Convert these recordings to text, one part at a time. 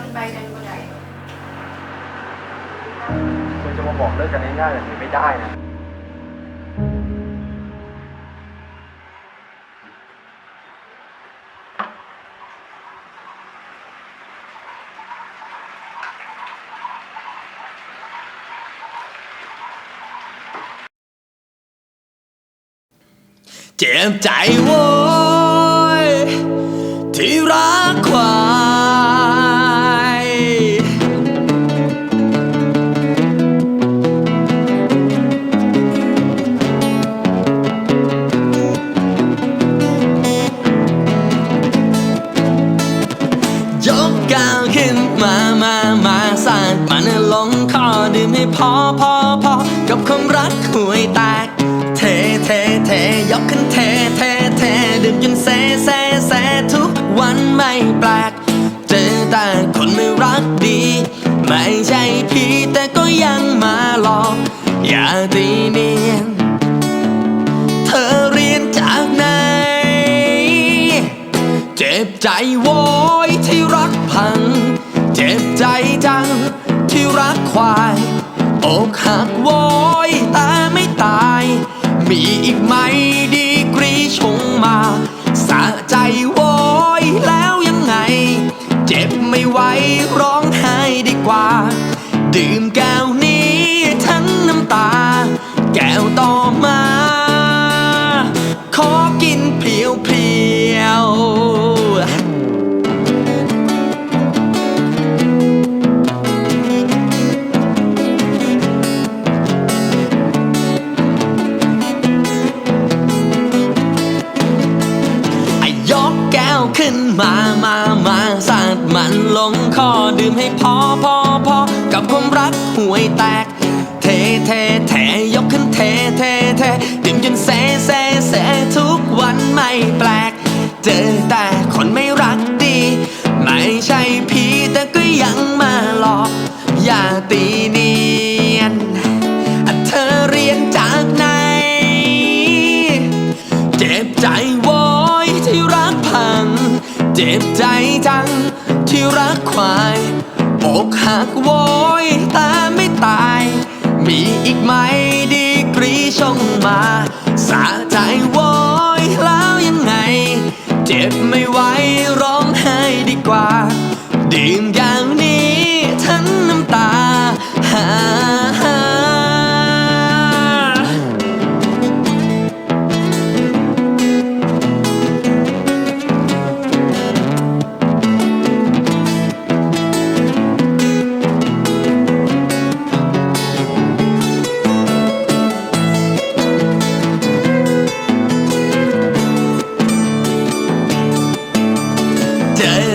ขึ้นไปกันก็ได้คุณจะมาบอกเลิกกันง่ายๆแบบนี้ไม่ได้นะ เจ็บใจโว้ยที่รัก ก้าวขึ้นมามามาสาดมันลงคอดื่มให้พอพอพอกับความรักห่วยแตกเทเทเทยกขึ้นเทเทเทดื่มจนเซเซเซทุกวันไม่แปลกเจอแต่คนไม่รักดี ไม่ใช่พี่แต่ก็ ใจโวยที่รักพัง เจ็บใจจังที่รักควายอกหักโวยแต่ไม่ตาย มีอีกไหมดีกรีชงมาสะใจโวยแล้วยังไง เจ็บไม่ไหวร้องไห้ดีกว่า ดื่มแก้วนี้าวขึ้นมามามาสาดมันลงคอดื่มให้พอพอพอกับความรักห่วยแตก เทเทเทยกขึ้นเทเทเทดื่มจนเซเซเซทุกวันไม่แปลก เจอแต่คนไม่รักดี ไม่ใช่พี่ จ็บใจจัง ที่รักควายอกหักโวยแต่ไม่ตาย มีอีกไหมดีกรีชงมาสา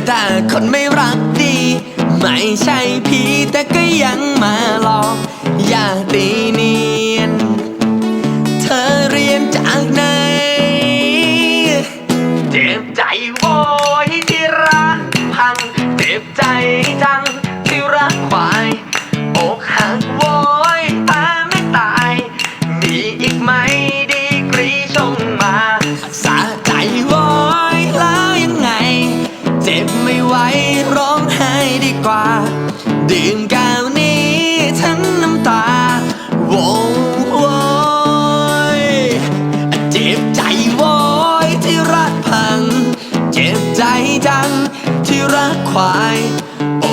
แต่คนไม่รักดี ไม่ใช่ผีแต่ก็ยังมา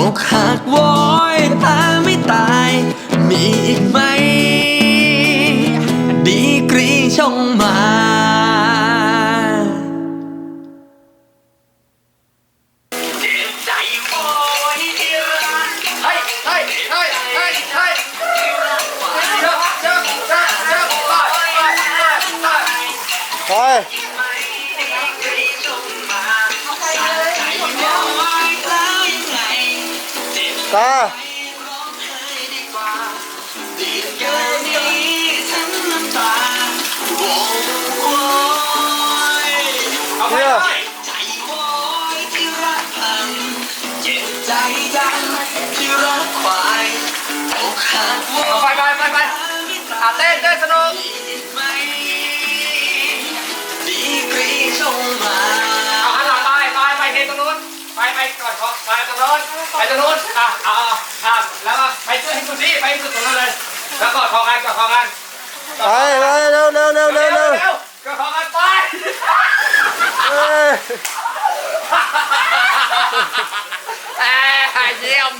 อกหักว้ยแต่ไม่ตาย มีอีกไหม ดีกรีช่องมาเจ็ ตาไห้ดีกว่าดื่มแก้วนี้ทั้งน้ำตาโว้โว้ยเอาไปไปใจโว้ยที่รักพังเจ็บใจจังที่รักควายอกหักโว้เอาไปไปไปไปอะเต้นเต้นสนุก นหลังไปไปไปเทตรงนู้นไปไปก่อนขอไปตรงนู้นไปตตรงนู้นอะเอาเอาอะแล้วก็ไปช่วยให้สุดที่ไปให้สุดตรงนั้นเลย แล้วกอดคอกันกอดคอกันไปไปเร็วเร็วเร็วเร็วเร็วกอดคอกันไปเอ้ยแหมเยี่ยม